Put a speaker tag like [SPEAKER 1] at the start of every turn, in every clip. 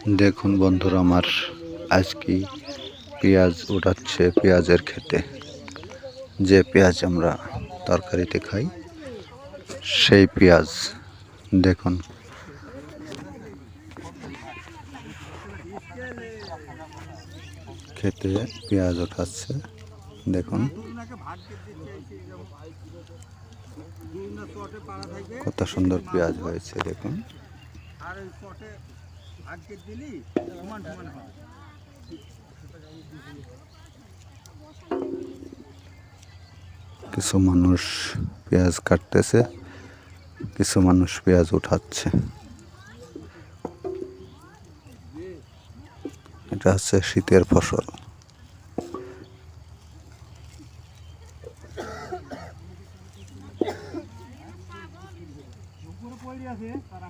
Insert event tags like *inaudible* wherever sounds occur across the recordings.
[SPEAKER 1] দেখুন বন্ধুরা আমার আজকে পেঁয়াজ উঠাচ্ছে পেঁয়াজের খেতে যে পেঁয়াজ আমরা তরকারিতে খাই, সেই পেঁয়াজ। দেখুন। খেতে পেঁয়াজ ওঠাচ্ছে দেখুন। কত সুন্দর পেঁয়াজ হয়েছে, দেখুন।
[SPEAKER 2] দিলি সমান সমান হবে।
[SPEAKER 1] কিছু মানুষ পেঁয়াজ কাটতেছে কিছু মানুষ পেঁয়াজ উঠাচ্ছে। এটা হচ্ছে শীতের ফসল।
[SPEAKER 2] তারা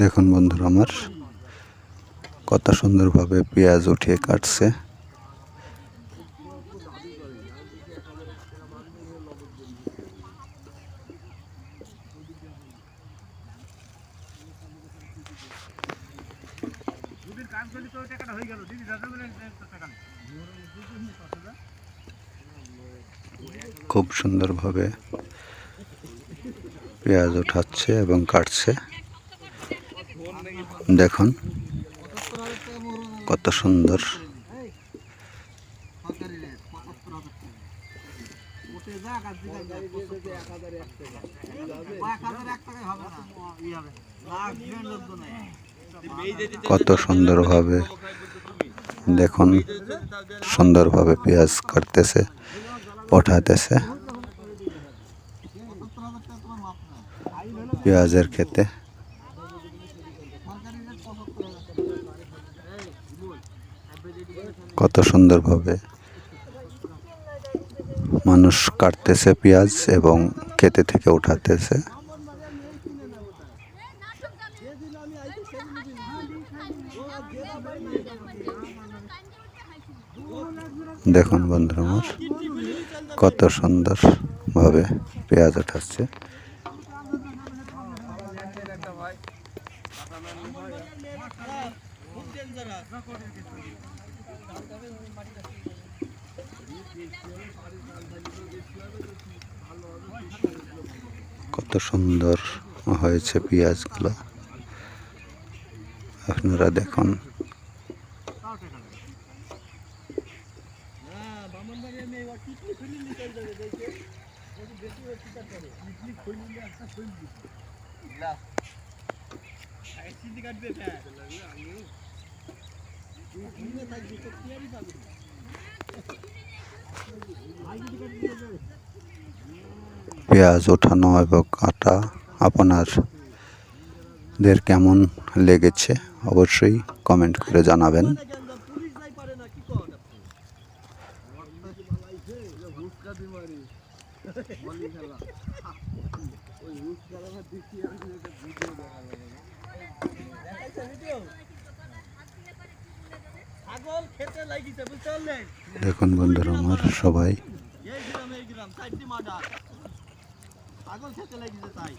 [SPEAKER 1] দেখুন বন্ধুরা আমার কত সুন্দরভাবে পেঁয়াজ উঠিয়ে কাটছে। খুব কাজ পেঁয়াজ উঠাচ্ছে এবং কাটছে। দেখুন কত সুন্দর।
[SPEAKER 2] সরকারি রেট পঁচাত্তর হাজার পেঁয়াজ ওটে যাক
[SPEAKER 1] পেঁয়াজের খেতে কত সুন্দরভাবে মানুষ কাটতেছে পেঁয়াজ এবং খেতে থেকে উঠাতেছে। দেখুন বন্ধুরা আমার, কত সুন্দরভাবে পেঁয়াজ উঠাচ্ছে। কত সুন্দর হয়েছে পেঁয়াজগুলো। আপনারা দেখুন। পেঁয়াজ ওঠানো এবং কাটা আপনারদের কেমন লেগেছে অবশ্যই কমেন্ট করে জানাবেন। *laughs* দেখুন বন্ধুরা আমার সবাই।
[SPEAKER 2] ছাগল খেতে লাগিছে তাই।